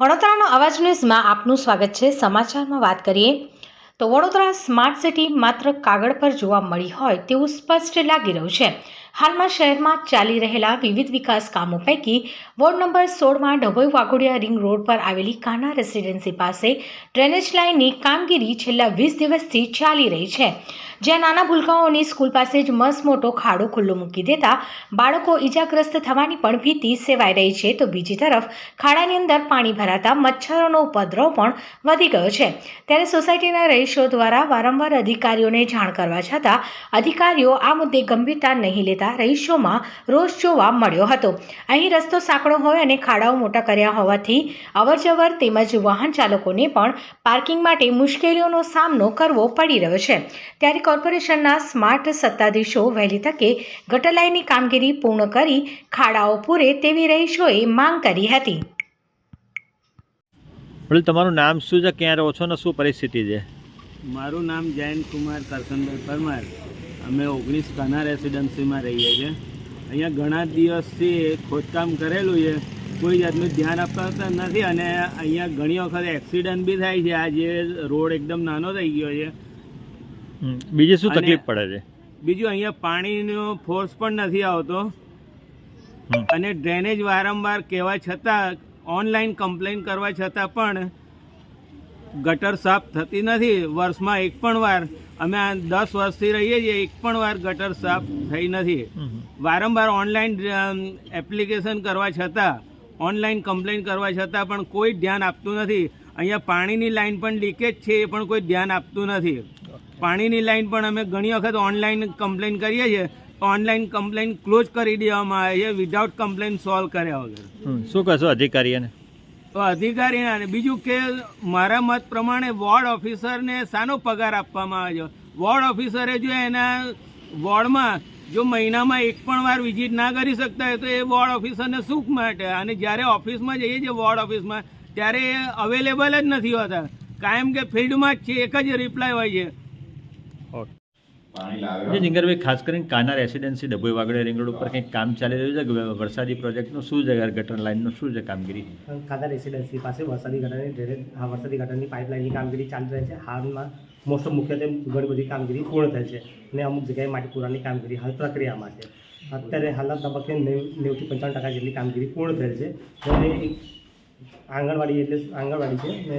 વડોદરાનો અવાજ ન્યૂઝમાં આપનું સ્વાગત છે. સમાચારમાં વાત કરીએ તો વડોદરા સ્માર્ટ સિટી માત્ર કાગળ પર જોવા મળી હોય તેવું સ્પષ્ટ લાગી રહ્યું છે. હાલમાં શહેરમાં ચાલી રહેલા વિવિધ વિકાસ કામો પૈકી વોર્ડ નંબર સોળમાં ડભોઈ વાઘોડિયા રિંગ રોડ પર આવેલી કાના રેસિડેન્સી પાસે ડ્રેનેજ લાઇનની કામગીરી છેલ્લા વીસ દિવસથી ચાલી રહી છે. જ્યાં નાના ભૂલકાઓની સ્કૂલ પાસે જ મસ મોટો ખાડો ખુલ્લો મૂકી દેતા બાળકો ઈજાગ્રસ્ત થવાની પણ ભીતિ સેવાઈ રહી છે. તો બીજી તરફ ખાડાની અંદર પાણી ભરાતા મચ્છરોનો ઉપદ્રવ પણ વધી ગયો છે. ત્યારે સોસાયટીના રહીશો દ્વારા વારંવાર અધિકારીઓને જાણ કરવા છતાં અધિકારીઓ આ મુદ્દે ગંભીરતા નહીં લેતા રહીશોમાં રોષ જોવા મળ્યો હતો. અહીં રસ્તો સાંકડો હોય અને ખાડાઓ મોટા કર્યા હોવાથી અવરજવર તેમજ વાહન ચાલકોને પણ પાર્કિંગ માટે મુશ્કેલીઓનો સામનો કરવો પડી રહ્યો છે. ત્યારે કોર્પોરેશનના સ્માર્ટ સત્તાધીશો વહેલી તકે ગટરલાઈનની કામગીરી પૂર્ણ કરી ખાડાઓ પૂરે તેવી રહીશોએ માંગ કરી હતી. બોલ તમારું નામ શું છે? ક્યાં રહો છો ને શું પરિસ્થિતિ છે? મારું નામ જયંત કુમાર કરસનભાઈ પરમાર. અમે ઓગણીસ કાના રેસિડન્સીમાં રહીએ છીએ. અહીંયા ઘણા દિવસથી ખોદકામ કરેલું છે. કોઈ જાતનું ધ્યાન આપતા નથી અને અહીંયા ઘણી વખત એક્સિડન્ટ બી થાય છે. આ જે રોડ એકદમ નાનો થઈ ગયો છે. બીજું બીજી શું તકલીફ પડે છે? બીજું અહીંયા પાણીનો ફોર્સ પણ નથી આવતો. અને ડ્રેનેજ વારંવાર કહેવા છતાં ઓનલાઈન કમ્પ્લેન કરવા છતાં પણ ગટર સાફ થતી નથી વર્ષમાં એક પણ વાર. અમે આ દસ વર્ષથી રહીએ છીએ એક પણ વાર ગટર સાફ થઈ નથી. વારંવાર ઓનલાઈન એપ્લિકેશન કરવા છતાં ઓનલાઈન કમ્પ્લેન કરવા છતાં પણ કોઈ ધ્યાન આપતું નથી. અહીંયા પાણીની લાઈન પણ લીકેજ છે એ પણ કોઈ ધ્યાન આપતું નથી. પાણીની લાઈન પણ અમે ઘણી વખત ઓનલાઈન કમ્પ્લેન કરીએ છીએ. ઓનલાઈન કમ્પ્લેન ક્લોઝ કરી દેવામાં આવે છે વિધાઉટ કમ્પ્લેન સોલ્વ કર્યા વગર. શું કહેશો અધિકારીઓને? તો અધિકારી અને બીજું કે મારા મત પ્રમાણે વોર્ડ ઓફિસરને શાનો પગાર આપવામાં આવે છે? વોર્ડ ઓફિસરે જો એના વોર્ડમાં જો મહિનામાં એક પણ વાર વિઝિટ ના કરી શકતા હોય તો એ વોર્ડ ઓફિસરને સુખ માટે અને જ્યારે ઓફિસમાં જઈએ છીએ વોર્ડ ઓફિસમાં, ત્યારે એ અવેલેબલ જ નથી હોતા. કાયમ કે ફિલ્ડમાં જ છે, એક જ રિપ્લાય હોય છે. જે જિંગરભાઈ ખાસ કરીને કાના રેસિડેન્સી ડભોઈ વાગડે રિંગ રોડ ઉપર કંઈક કામ ચાલી રહ્યું છે કે વરસાદી પ્રોજેક્ટનું શું છે? ગટર લાઇનનું શું છે કામગીરી? કાના રેસિડેન્સી પાસે વરસાદી ગટરની ડ્રેનેજ હા વરસાદી ગટરની પાઇપલાઇનની કામગીરી ચાલી રહી છે. હાલમાં મોસ્ટ ઓફ મુખ્યત્વે ઘણી બધી કામગીરી પૂર્ણ થઈ છે અને અમુક જગ્યાએ માટી પૂરાની કામગીરી હાલ પ્રક્રિયામાં છે. અત્યારે હાલના તબક્કે નેવ નેવથી પંચાવન ટકા જેટલી કામગીરી પૂર્ણ થયેલ છે. અને એક આંગણવાડી એટલે આંગણવાડી છે ને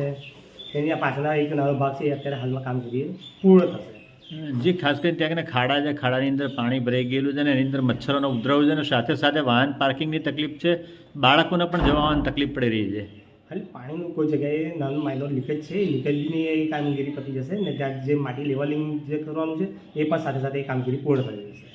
એની આ પાછળના એક નાનો ભાગ છે એ અત્યારે હાલમાં કામગીરી પૂર્ણ થશે. જે ખાસ કરીને ત્યાં ખાડા છે, ખાડાની અંદર પાણી ભરાઈ ગયેલું છે ને એની અંદર મચ્છરોનો ઉપદ્રવ છે અને સાથે સાથે વાહન પાર્કિંગની તકલીફ છે. બાળકોને પણ જવા તકલીફ પડી રહી છે. ખાલી પાણીનું કોઈ જગ્યાએ નાનું માઇનોર લીકેજ છે લીકેજની એ કામગીરી પતી જશે ને ત્યાં જે માટી લેવલિંગ જે કરવાનું છે, એ પણ સાથે સાથે એ કામગીરી પૂર્ણ થઈ જશે